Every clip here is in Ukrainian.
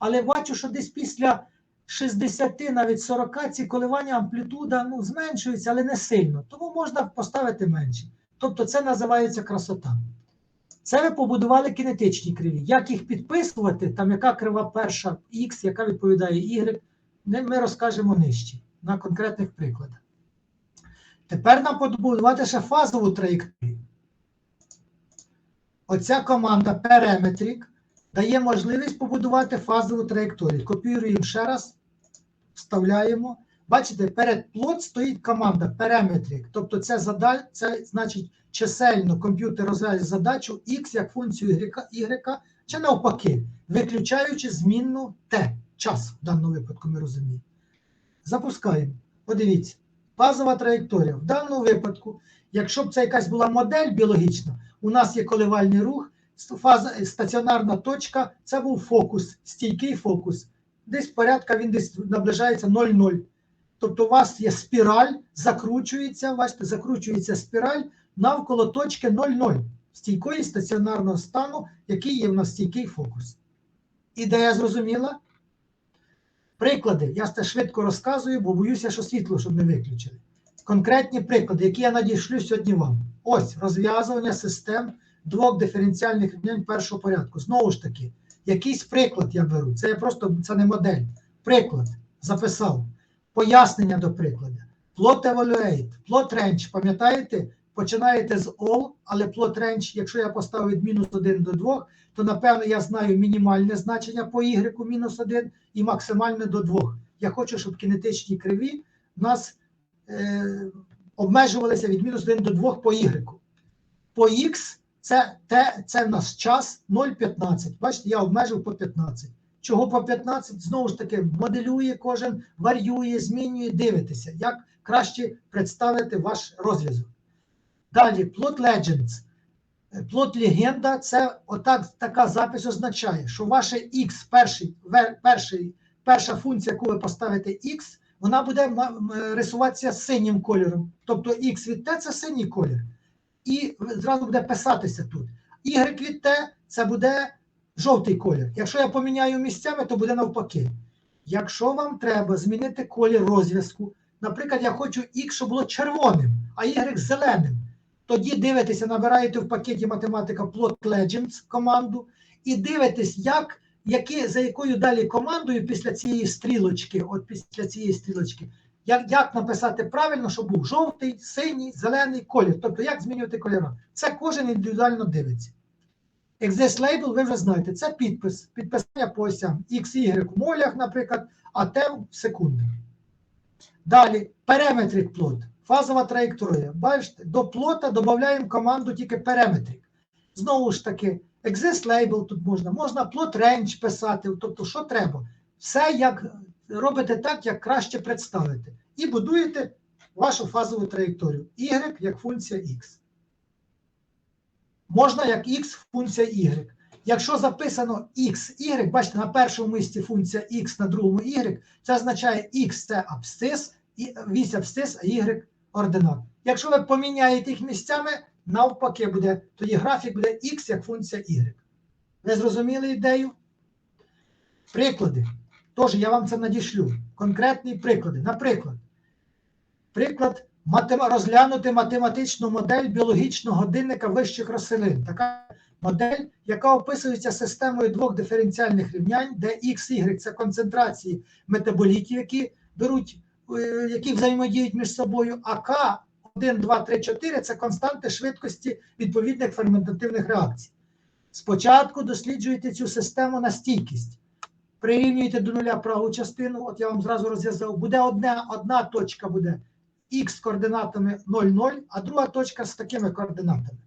але бачу, що десь після 60, навіть 40 ці коливання амплітуда ну, зменшуються, але не сильно. Тому можна поставити менше. Тобто це називається красота. Це ви побудували кінетичні криві. Як їх підписувати, там яка крива перша Х, яка відповідає Y, ми розкажемо нижче на конкретних прикладах. Тепер нам побудувати ще фазову траєкторію. Оця команда Perimetric дає можливість побудувати фазову траєкторію. Копіюємо ще раз, вставляємо. Бачите, перед плот стоїть команда Perimetric. Тобто це, зада... це значить чисельно комп'ютер розв'язує задачу X як функцію y чи навпаки, виключаючи змінну T, час в даному випадку ми розуміємо. Запускаємо. Подивіться, фазова траєкторія. В даному випадку, якщо б це якась була модель біологічна, у нас є коливальний рух, фаза, стаціонарна точка, це був фокус, стійкий фокус. Десь порядка він десь наближається 0,0. Тобто у вас є спіраль, закручується, бачите, закручується спіраль навколо точки 0,0 стійкої стаціонарного стану, який є в нас стійкий фокус. Ідея зрозуміла? Приклади. Я це швидко розказую, бо боюся, що світло, щоб не виключили. Конкретні приклади, які я надішлю сьогодні вам. Ось розв'язування систем двох диференціальних рівнянь першого порядку. Знову ж таки, якийсь приклад я беру. Це я просто це не модель. Приклад записав. Пояснення до прикладу. Plot evaluate, plot range, пам'ятаєте? Починаєте з all, але plot range, якщо я поставив від мінус 1 до 2, то напевно я знаю мінімальне значення по y мінус 1 і максимальне до 2. Я хочу, щоб кінетичні криві у нас е, обмежувалися від мінус 1 до 2 по y. По x це, те, це в нас час 0,15. Бачите, я обмежив по 15. Чого по 15? Знову ж таки, моделює кожен, варіює, змінює, дивитеся, як краще представити ваш розв'язок. Далі, Plot Legends. Плот легенда це отак, така запис означає, що ваше X, перший, перший, перша функція, яку ви поставите X, вона буде рисуватися синім кольором. Тобто X від T це синій колір. І зразу буде писатися тут. Y від T це буде жовтий колір. Якщо я поміняю місцями, то буде навпаки. Якщо вам треба змінити колір розв'язку, наприклад, я хочу X, щоб було червоним, а Y зеленим. Тоді дивитеся, набираєте в пакеті математика Plot Legends команду і дивитесь, як, які, за якою далі командою після цієї стрілочки, от після цієї стрілочки, як, як написати правильно, щоб був жовтий, синій, зелений колір. Тобто, як змінювати кольори. Це кожен індивідуально дивиться. Exist Label, ви вже знаєте, це підпис, підписання по осям X, Y в молях, наприклад, а T в секундах. Далі, Parametric plot, фазова траєкторія. Бачите, до плота додаємо команду тільки Parametric. Знову ж таки, Exist Label тут можна, можна plot range писати, тобто, що треба. Все як робите так, як краще представити. І будуєте вашу фазову траєкторію. Y як функція X. Можна як X функція Y. Якщо записано X, Y, бачите, на першому місці функція X, на другому Y, це означає X це абсцис, вісь абсцис, а Y ординат. Якщо ви поміняєте їх місцями, навпаки буде, тоді графік буде X як функція Y. Ви зрозуміли ідею? Приклади. Тож я вам це надішлю. Конкретні приклади. Наприклад, приклад розглянути математичну модель біологічного годинника вищих рослин. Така модель, яка описується системою двох диференціальних рівнянь, де X, Y – це концентрації метаболітів, які беруть, е, які взаємодіють між собою, а К 1, 2, 3, 4 це константи швидкості відповідних ферментативних реакцій. Спочатку досліджуєте цю систему на стійкість. Прирівнюєте до нуля праву частину, от я вам зразу розв'язав, буде одна, одна точка буде х з координатами 0,0, а друга точка з такими координатами.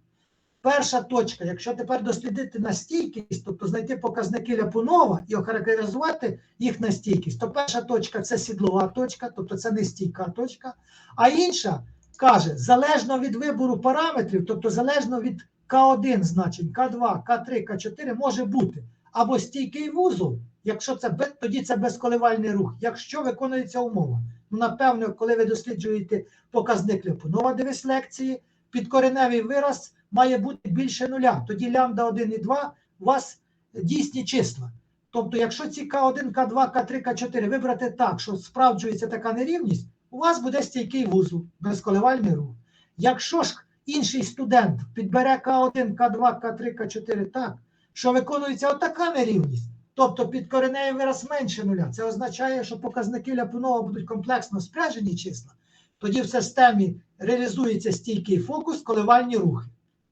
Перша точка, якщо тепер дослідити на стійкість, тобто знайти показники Ляпунова і охарактеризувати їх на стійкість, то перша точка це сідлова точка, тобто це не стійка точка. А інша каже, залежно від вибору параметрів, тобто залежно від К1 значень, К2, К3, К4 може бути або стійкий вузол, якщо це тоді це безколивальний рух, якщо виконується умова. Ну, напевно, коли ви досліджуєте показник Ляпунова дивись лекції, підкореневий вираз має бути більше нуля. Тоді лямбда 1 і 2 у вас дійсні числа. Тобто, якщо ці К1, К2, К3, К4 вибрати так, що справджується така нерівність, у вас буде стійкий вузол, безколивальний рух. Якщо ж інший студент підбере К1, К2, К3, К4 так, що виконується отака нерівність, тобто під кореневий вираз менше нуля, це означає, що показники Ляпунова будуть комплексно спряжені числа, тоді в системі реалізується стійкий фокус, коливальні рухи.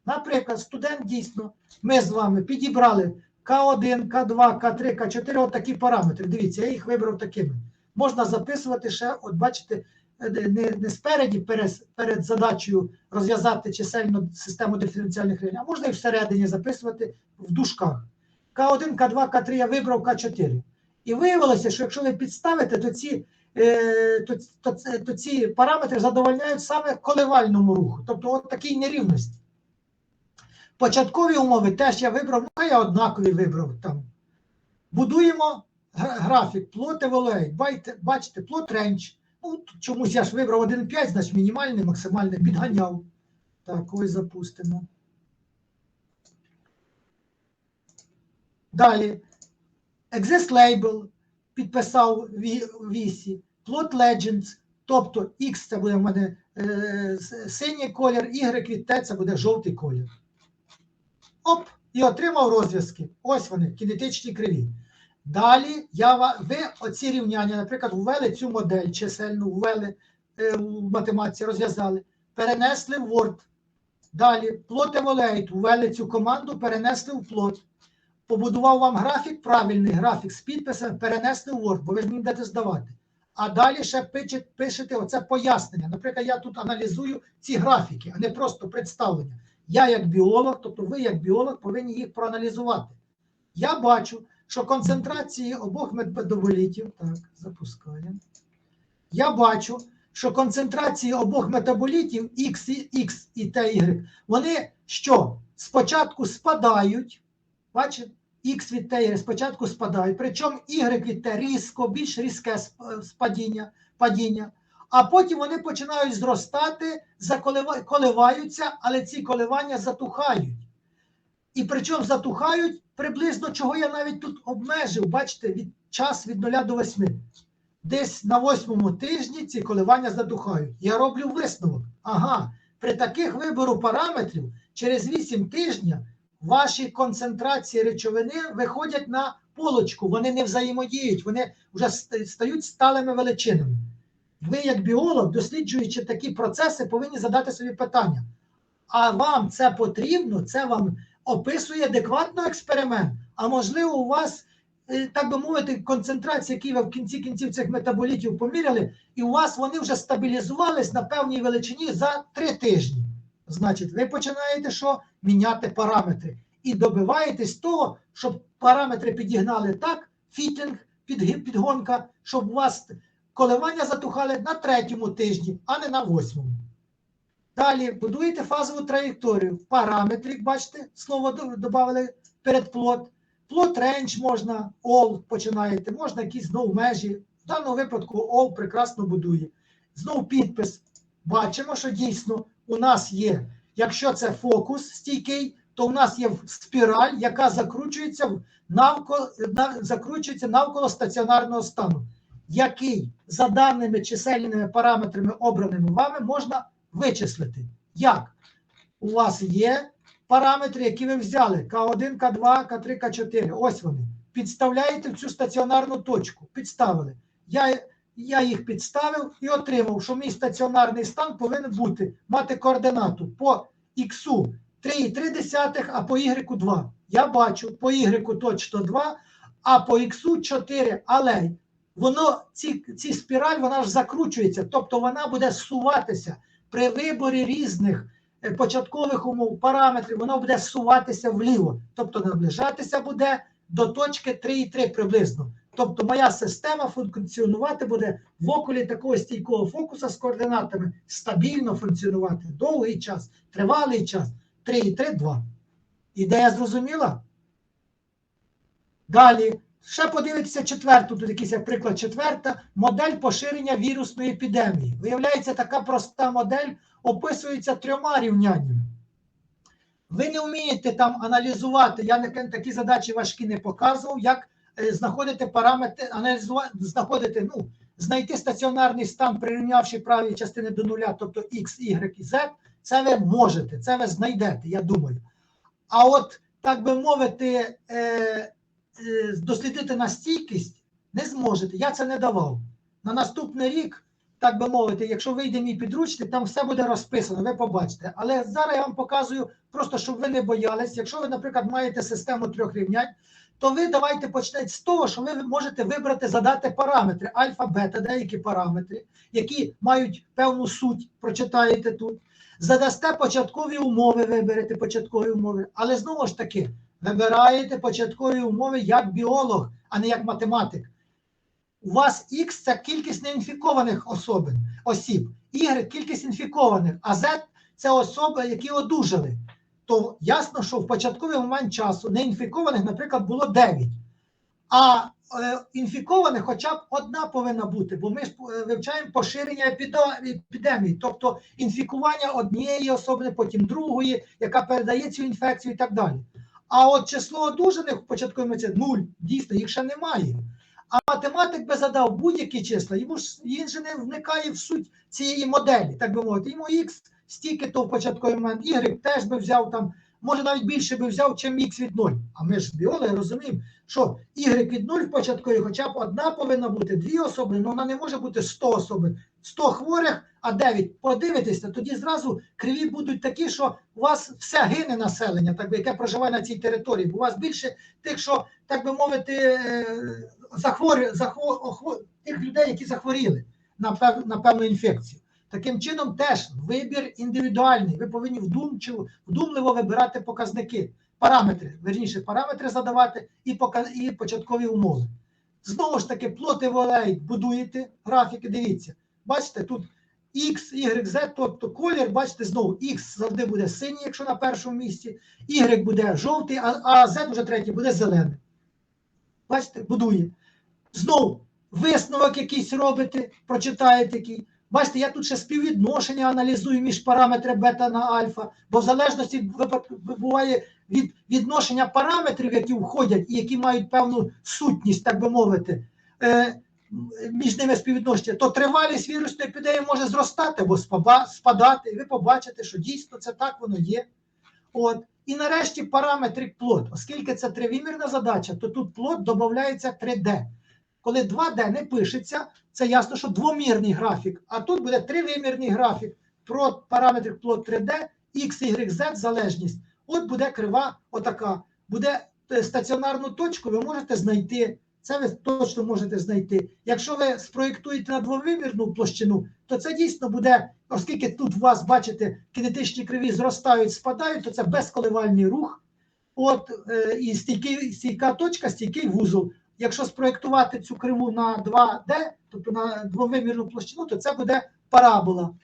Наприклад, студент дійсно, ми з вами підібрали К1, К2, К3, К4, от такі параметри. Дивіться, я їх вибрав такими. Можна записувати ще, от бачите, е, не, не спереді перед, перед задачею розв'язати чисельну систему диференціальних рівень, а можна і всередині записувати в дужках. К1, К2, К3 я вибрав К4. І виявилося, що якщо ви підставите, то ці, е, то, то, то ці параметри задовольняють саме коливальному руху, тобто от такій нерівності. Початкові умови теж я вибрав, ну я однакові вибрав там. Будуємо графік, плот еволей, байте- бачите, плот ренч. Ну, чомусь я ж вибрав 1,5, значить мінімальний, максимальний, підганяв. Так, ось запустимо. Далі. Exist Label підписав ві- вісі. Plot Legends, тобто X це буде в мене е, синій колір, Y від T це буде жовтий колір. Оп, і отримав розв'язки. Ось вони, кінетичні криві. Далі я, ви оці рівняння, наприклад, ввели цю модель чисельну, ввели е, в математиці, розв'язали, перенесли в Word. Далі plot evaluate, ввели цю команду, перенесли в плот. Побудував вам графік, правильний графік з підписами, перенесли в Word, бо ви ж мені будете здавати. А далі ще пишете, пишете оце пояснення. Наприклад, я тут аналізую ці графіки, а не просто представлення. Я як біолог, тобто ви як біолог повинні їх проаналізувати. Я бачу, що концентрації обох метаболітів, так, запускаємо. Я бачу, що концентрації обох метаболітів X X і T, Y, вони що? Спочатку спадають, бачите? X від T спочатку спадають, причому Y від T різко, більш різке спадіння, падіння, а потім вони починають зростати, коливаються, але ці коливання затухають. І причому затухають приблизно, чого я навіть тут обмежив, бачите, від час від 0 до 8. Десь на восьмому тижні ці коливання затухають. Я роблю висновок. Ага, при таких вибору параметрів через 8 тижнів ваші концентрації речовини виходять на полочку, вони не взаємодіють, вони вже стають сталими величинами. Ви, як біолог, досліджуючи такі процеси, повинні задати собі питання: а вам це потрібно? Це вам описує адекватно експеримент? А можливо, у вас, е, так би мовити, концентрація, які ви в кінці кінців цих метаболітів поміряли, і у вас вони вже стабілізувались на певній величині за три тижні. Значить, ви починаєте що? Міняти параметри. І добиваєтесь того, щоб параметри підігнали так, фітінг, підгонка, щоб у вас коливання затухали на третьому тижні, а не на восьмому. Далі будуєте фазову траєкторію. Параметрик, бачите, слово додали перед плот. Плот рейндж можна, all починаєте, можна якісь знову межі. В даному випадку all прекрасно будує. Знову підпис. Бачимо, що дійсно у нас є, якщо це фокус стійкий, то у нас є спіраль, яка закручується навколо, закручується навколо стаціонарного стану, який за даними чисельними параметрами, обраними вами, можна вичислити. Як? У вас є параметри, які ви взяли: К1, К2, К3, К4. Ось вони. Підставляєте в цю стаціонарну точку. Підставили. Я, я їх підставив і отримав, що мій стаціонарний стан повинен бути мати координату по Х 3,3, а по Y 2. Я бачу по Y точно 2, а по Х 4. Але воно, ці, ці спіраль, вона ж закручується, тобто вона буде зсуватися при виборі різних е, початкових умов, параметрів, воно буде зсуватися вліво, тобто наближатися буде до точки 3,3 приблизно. Тобто моя система функціонувати буде в околі такого стійкого фокуса з координатами стабільно функціонувати довгий час, тривалий час 3,3, 2. Ідея зрозуміла? Далі. Ще подивитися четверту, тут якийсь як приклад четверта, модель поширення вірусної епідемії. Виявляється, така проста модель описується трьома рівняннями. Ви не вмієте там аналізувати, я такі задачі важкі не показував, як знаходити параметри, аналізувати, знаходити, ну, знайти стаціонарний стан, прирівнявши праві частини до нуля, тобто X, Y і Z, це ви можете, це ви знайдете, я думаю. А от, так би мовити, е, е, дослідити на стійкість не зможете. Я це не давав. На наступний рік, так би мовити, якщо вийде мій підручник, там все буде розписано, ви побачите. Але зараз я вам показую, просто щоб ви не боялись. Якщо ви, наприклад, маєте систему трьох рівнянь, то ви давайте почнете з того, що ви можете вибрати, задати параметри, альфа, бета, деякі параметри, які мають певну суть, прочитаєте тут. Задасте початкові умови, виберете початкові умови, але знову ж таки, вибираєте початкові умови як біолог, а не як математик. У вас X це кількість неінфікованих особин, осіб, Y кількість інфікованих, а Z це особи, які одужали. То ясно, що в початковий момент часу неінфікованих, наприклад, було 9. А е, інфікованих хоча б одна повинна бути, бо ми ж е, вивчаємо поширення епідемії, тобто інфікування однієї особи, потім другої, яка передає цю інфекцію і так далі. А от число одужаних в початковому це нуль, дійсно, їх ще немає. А математик би задав будь-які числа, йому ж він же не вникає в суть цієї моделі, так би мовити. Йому X стільки то в початковий момент, Y теж би взяв там, може навіть більше би взяв, чим X від 0. А ми ж біологи розуміємо, що Y від 0 в початковій хоча б одна повинна бути, дві особи, але вона не може бути 100 особин. 100 хворих, а 9. Подивитися, тоді зразу криві будуть такі, що у вас все гине населення, так би, яке проживає на цій території. Бо у вас більше тих, що, так би мовити, е, захворі, тих людей, які захворіли на, пев, на певну інфекцію. Таким чином, теж вибір індивідуальний. Ви повинні вдумчиво, вдумливо вибирати показники, параметри, верніше, параметри задавати і, і початкові умови. Знову ж таки, плоти волей будуєте графіки, дивіться. Бачите, тут X, Y, Z, тобто колір, бачите, знову X завжди буде синій, якщо на першому місці, Y буде жовтий, а, а Z вже третій буде зелений. Бачите, будує. Знову висновок якийсь робите, прочитаєте який. Бачите, я тут ще співвідношення аналізую між параметри бета на альфа, бо в залежності буває від відношення параметрів, які входять і які мають певну сутність, так би мовити, е, між ними співвідношення, то тривалість вірусної епідемії може зростати або спадати, і ви побачите, що дійсно це так воно є. От. І нарешті параметрик плод. Оскільки це тривимірна задача, то тут плод додається 3D. Коли 2D не пишеться, це ясно, що двомірний графік. А тут буде тривимірний графік про параметрик плод 3D, X, Y, Z, залежність. От буде крива отака. Буде е, стаціонарну точку, ви можете знайти. Це ви точно можете знайти. Якщо ви спроєктуєте на двовимірну площину, то це дійсно буде, оскільки тут у вас, бачите, кинетичні криві зростають, спадають, то це безколивальний рух. От е, і стійкий, стійка точка, стійкий вузол. Якщо спроєктувати цю криву на 2D, тобто на двовимірну площину, то це буде парабола.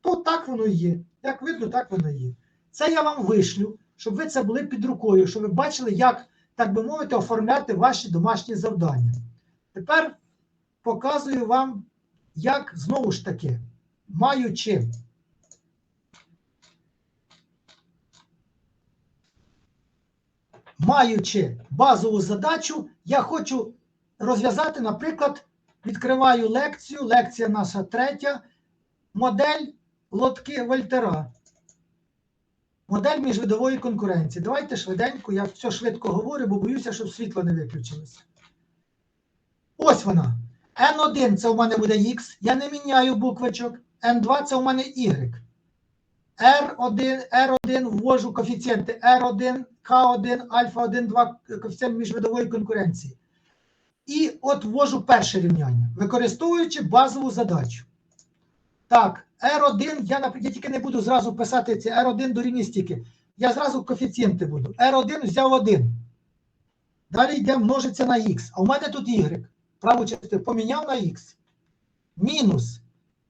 То так воно і є. Як видно, так воно і є. Це я вам вишлю, щоб ви це були під рукою, щоб ви бачили, як, так би мовити, оформляти ваші домашні завдання. Тепер показую вам, як знову ж таки, маючи маючи базову задачу, я хочу розв'язати, наприклад, відкриваю лекцію, лекція наша третя, модель лотки Вольтера. Модель міжвидової конкуренції. Давайте швиденько, я все швидко говорю, бо боюся, щоб світло не виключилося. Ось вона. N1 це у мене буде X, я не міняю буквочок. N2 це у мене Y. R1, R1 ввожу коефіцієнти R1, K1, альфа 1, 2 коефіцієнт міжвидової конкуренції. І от ввожу перше рівняння, використовуючи базову задачу. Так, R1, я, я тільки не буду зразу писати ці R1 дорівнює стільки. Я зразу коефіцієнти буду. R1 взяв 1. Далі йде множиться на X. А у мене тут Y. Праву частину поміняв на X. Мінус.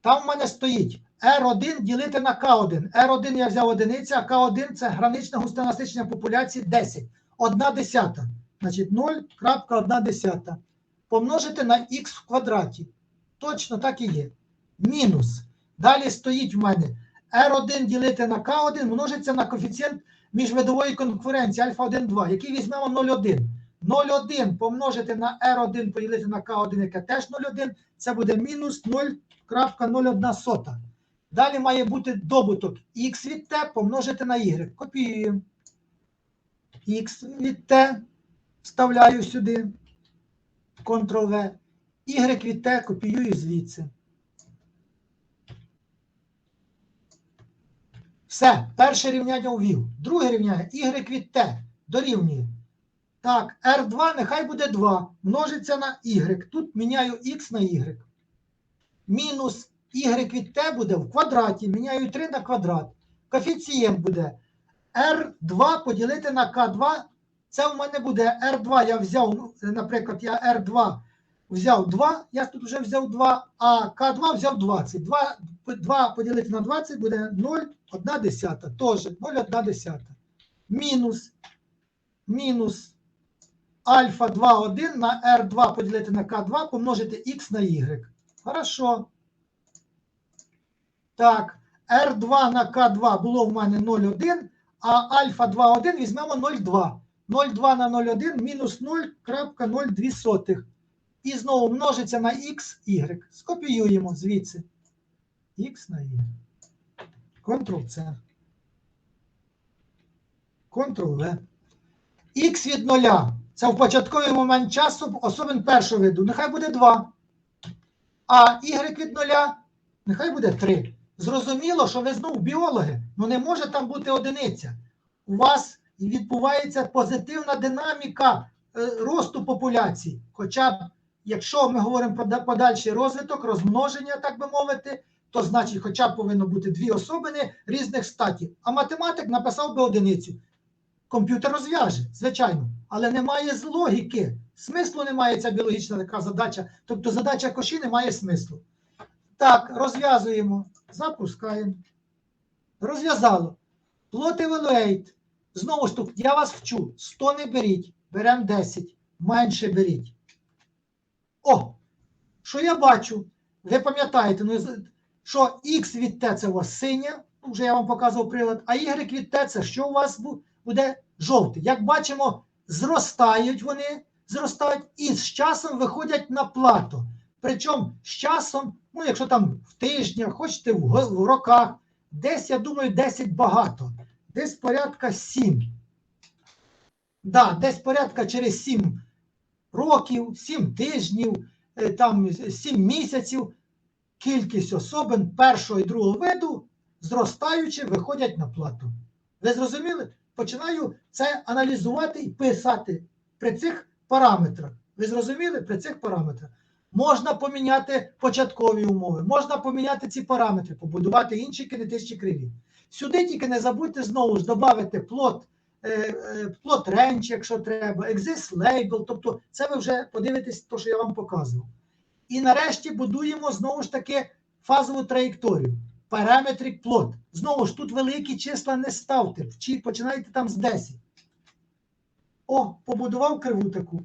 Там в мене стоїть R1 ділити на К1. R1 я взяв одиниця, а К1 це гранична густа насичення популяції 10. Одна десята. Значить 0,1 десята. Помножити на х в квадраті. Точно так і є. Мінус. Далі стоїть в мене R1 ділити на К1 множиться на коефіцієнт міжвидової конкуренції альфа 1, 2, який візьмемо 0,1. 0,1 помножити на R1 поділити на К1, яке теж 0,1, це буде мінус 0,01 сота. Далі має бути добуток х від t помножити на y. Копіюємо. х від t вставляю сюди. Ctrl-V. Y від t копіюю звідси. Все, перше рівняння ввів. Друге рівняння y від t дорівнює. Так, R2 нехай буде 2. Множиться на y. Тут міняю x на y. Мінус y від t буде в квадраті. Міняю 3 на квадрат. Коефіцієнт буде R2 поділити на К2. Це в мене буде R2. Я взяв, ну, наприклад, я R2 взяв 2, я тут вже взяв 2, а К2 взяв 20. 2, 2 поділити на 20 буде 0,1 десята. Теж 0,1 десята. Мінус, мінус альфа 2, 1 на R2 поділити на К2 помножити Х на Y. Хорошо. Так, R2 на К2 було в мене 0,1, а альфа 2, 1 візьмемо 0,2. 0,2 на 0,1 мінус 0,02. І знову множиться на х, y. Скопіюємо звідси. Х на y. Ctrl-C. Ctrl-V. Х від 0. Це в початковий момент часу особин першого виду. Нехай буде 2. А y від 0 нехай буде 3. Зрозуміло, що ви знову біологи. Ну не може там бути одиниця. У вас відбувається позитивна динаміка е, росту популяції. Хоча б якщо ми говоримо про подальший розвиток, розмноження, так би мовити, то значить, хоча б повинно бути дві особини різних статі. А математик написав би одиницю. Комп'ютер розв'яже, звичайно, але немає з логіки. Смислу немає ця біологічна така задача. Тобто задача коші не має смислу. Так, розв'язуємо, запускаємо. Розв'язало. Plot evaluate. Знову ж таки, я вас вчу. 100 не беріть, беремо 10. Менше беріть. О! Що я бачу? Ви пам'ятаєте, ну, що X від T це у вас синя, ну, вже я вам показував прилад, а Y від T це що у вас буде жовтий. Як бачимо, зростають вони, зростають і з часом виходять на плато. Причому з часом, ну якщо там в тижнях, хочете в, в роках, десь, я думаю, 10 багато, десь порядка 7. Да, десь порядка через 7 років, 7 тижнів, е, там 7 місяців кількість особин першого і другого виду, зростаючи, виходять на плату. Ви зрозуміли? Починаю це аналізувати і писати при цих параметрах. Ви зрозуміли? При цих параметрах. Можна поміняти початкові умови, можна поміняти ці параметри, побудувати інші кинетичні криві. Сюди тільки не забудьте знову ж додати плот, е, е, плот range, якщо треба, exist label, тобто це ви вже подивитесь, то, що я вам показував. І нарешті будуємо знову ж таки фазову траєкторію. Parametric plot. Знову ж тут великі числа не ставте. Починайте там з 10. О, побудував криву таку.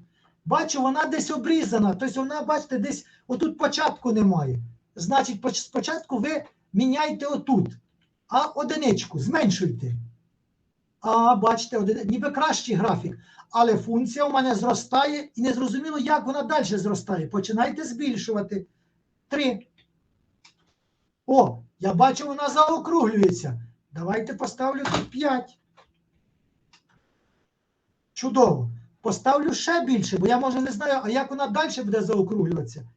Бачу, вона десь обрізана. Тобто вона, бачите, десь отут початку немає. Значить, спочатку ви міняйте отут, а одиничку зменшуйте. А, бачите, один, ніби кращий графік. Але функція у мене зростає і не зрозуміло, як вона далі зростає. Починайте збільшувати. 3. О, я бачу, вона заокруглюється. Давайте поставлю тут 5. Чудово. Поставлю ще більше, бо я може не знаю, а як вона далі буде заокруглюватися.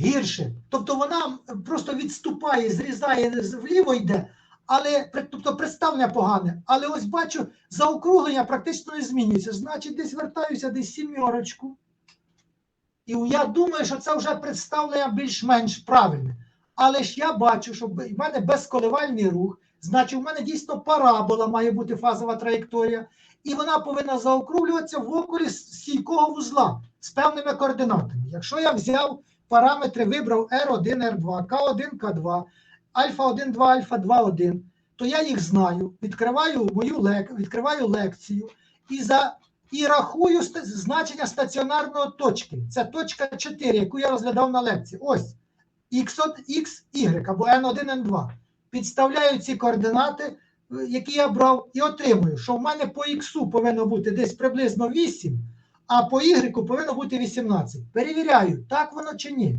Гірше. Тобто вона просто відступає, зрізає вліво йде, але тобто представлення погане. Але ось бачу, заокруглення практично не змінюється. Значить, десь вертаюся десь сімерочку. І я думаю, що це вже представлення більш-менш правильне. Але ж я бачу, що в мене безколивальний рух, значить, у мене дійсно парабола має бути фазова траєкторія, і вона повинна заокруглюватися в околі стійкого вузла з певними координатами. Якщо я взяв параметри, вибрав R1, R2, К1, К2, альфа 1, 2, альфа 2, 1, то я їх знаю, відкриваю мою лек, відкриваю лекцію і за і рахую ста- значення стаціонарної точки. Це точка 4, яку я розглядав на лекції. Ось x x, y або n1, n2. Підставляю ці координати, е, який я брав, і отримую, що в мене по х повинно бути десь приблизно 8, а по y повинно бути 18. Перевіряю, так воно чи ні.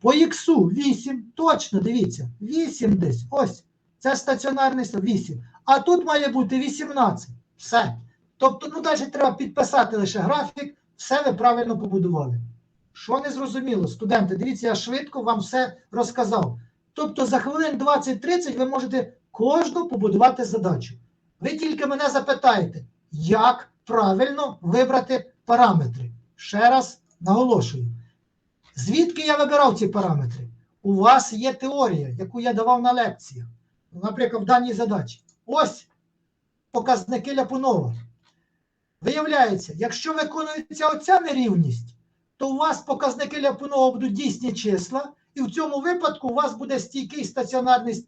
По х 8, точно, дивіться, 8 десь. Ось. Це стаціонарний стан, 8. А тут має бути 18. Все. Тобто, ну далі треба підписати лише графік, все ви правильно побудували. Що не зрозуміло, студенти, дивіться, я швидко вам все розказав. Тобто за хвилин 20-30 ви можете кожну побудувати задачу. Ви тільки мене запитаєте, як правильно вибрати параметри. Ще раз наголошую. Звідки я вибирав ці параметри? У вас є теорія, яку я давав на лекціях. Наприклад, в даній задачі. Ось показники Ляпунова. Виявляється, якщо виконується оця нерівність, то у вас показники Ляпунова будуть дійсні числа, і в цьому випадку у вас буде стійкий стаціонарний,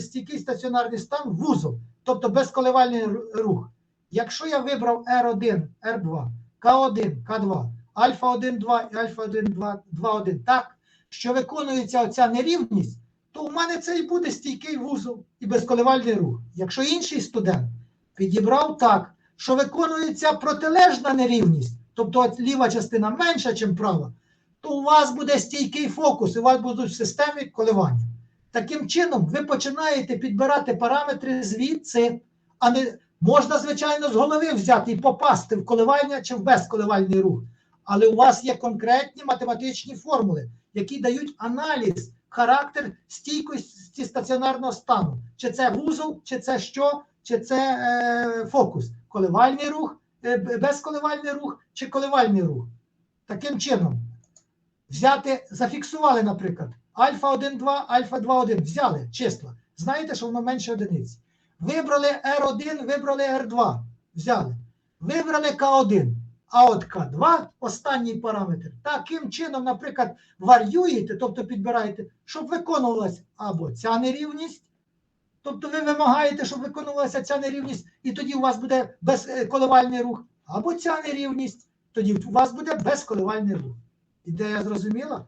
стійкий стаціонарний стан вузол, тобто безколивальний рух. Якщо я вибрав R1, R2, К1, К2, альфа 1, 2 і альфа 1, 2, 2, 1, так, що виконується оця нерівність, то у мене це і буде стійкий вузол і безколивальний рух. Якщо інший студент підібрав так, що виконується протилежна нерівність, тобто ліва частина менша, ніж права, то у вас буде стійкий фокус, у вас будуть в системі коливання. Таким чином, ви починаєте підбирати параметри звідси, а не можна, звичайно, з голови взяти і попасти в коливання чи в безколивальний рух. Але у вас є конкретні математичні формули, які дають аналіз, характер стійкості стаціонарного стану. Чи це вузол, чи це що, чи це е, фокус. Коливальний рух, е, безколивальний рух чи коливальний рух. Таким чином, взяти, зафіксували, наприклад, альфа 1, 2, альфа 2, 1, взяли числа. Знаєте, що воно менше одиниці. Вибрали R1, вибрали R2, взяли. Вибрали К1. А от К2, останній параметр, таким чином, наприклад, варюєте, тобто підбираєте, щоб виконувалася або ця нерівність, тобто ви вимагаєте, щоб виконувалася ця нерівність, і тоді у вас буде безколивальний рух, або ця нерівність, тоді у вас буде безколивальний рух. Ідея зрозуміла?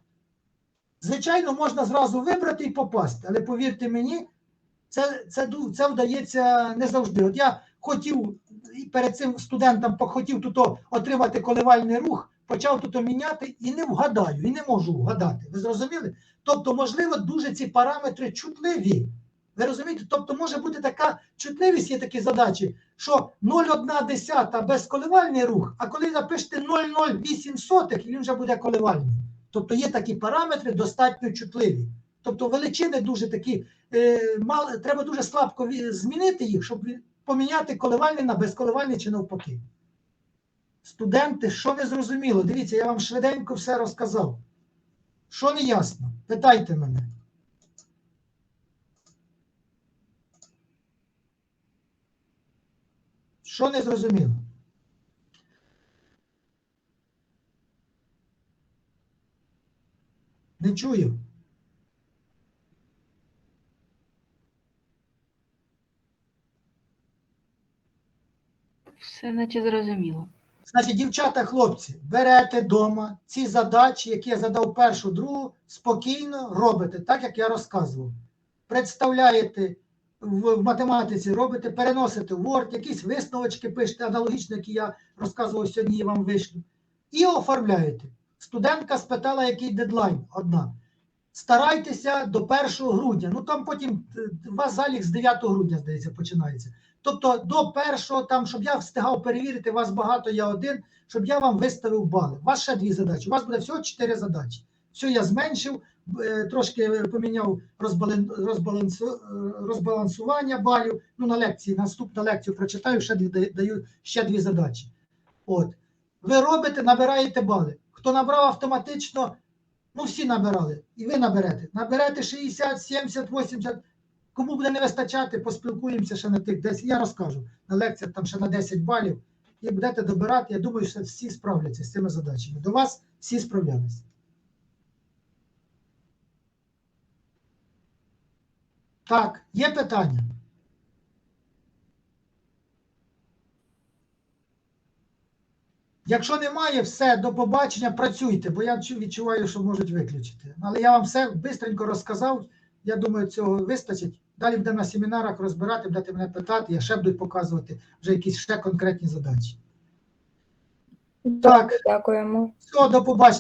Звичайно, можна зразу вибрати і попасти, але повірте мені, це, це, це вдається не завжди. От я хотів перед цим студентам хотів тут отримати коливальний рух, почав тут міняти і не вгадаю, і не можу вгадати. Ви зрозуміли? Тобто, можливо, дуже ці параметри чутливі. Ви розумієте? Тобто може бути така чутливість, є такі задачі, що 0,1 безколивальний рух, а коли напишете 0,08 він вже буде коливальний. Тобто є такі параметри достатньо чутливі. Тобто величини дуже такі, е, мал, треба дуже слабко змінити їх, щоб поміняти коливальний на безколивальний чи навпаки. Студенти, що не зрозуміло? Дивіться, я вам швиденько все розказав. Що не ясно? Питайте мене. Що не зрозуміло? Не чую. Все наче зрозуміло. Значить, дівчата, хлопці, берете вдома ці задачі, які я задав першу, другу, спокійно робите, так як я розказував. Представляєте в, математиці, робите, переносите в Word, якісь висновочки пишете, аналогічно, які я розказував сьогодні, і вам вийшлю. І оформляєте. Студентка спитала, який дедлайн одна. Старайтеся до 1 грудня. Ну там потім е, у вас залік з 9 грудня, здається, починається. Тобто до першого, там, щоб я встигав перевірити, вас багато, я один, щоб я вам виставив бали. У вас ще дві задачі. У вас буде всього чотири задачі. Все, я зменшив, трошки поміняв е, розбалансування балів. Ну, на лекції, наступну лекцію прочитаю, ще дві, даю ще дві задачі. От. Ви робите, набираєте бали. Хто набрав автоматично, ну всі набирали. І ви наберете. Наберете 60, 70, 80. Кому буде не вистачати, поспілкуємося ще на тих 10. Я розкажу на лекціях там ще на 10 балів. І будете добирати. Я думаю, що всі справляться з цими задачами. До вас всі справлялися. Так, є питання? Якщо немає, все, до побачення, працюйте, бо я відчуваю, що можуть виключити. Але я вам все швидко розказав. Я думаю, цього вистачить. Далі буде на семінарах розбирати, будете мене питати, я ще буду показувати вже якісь ще конкретні задачі. Так, Дякуємо. все, до побачення.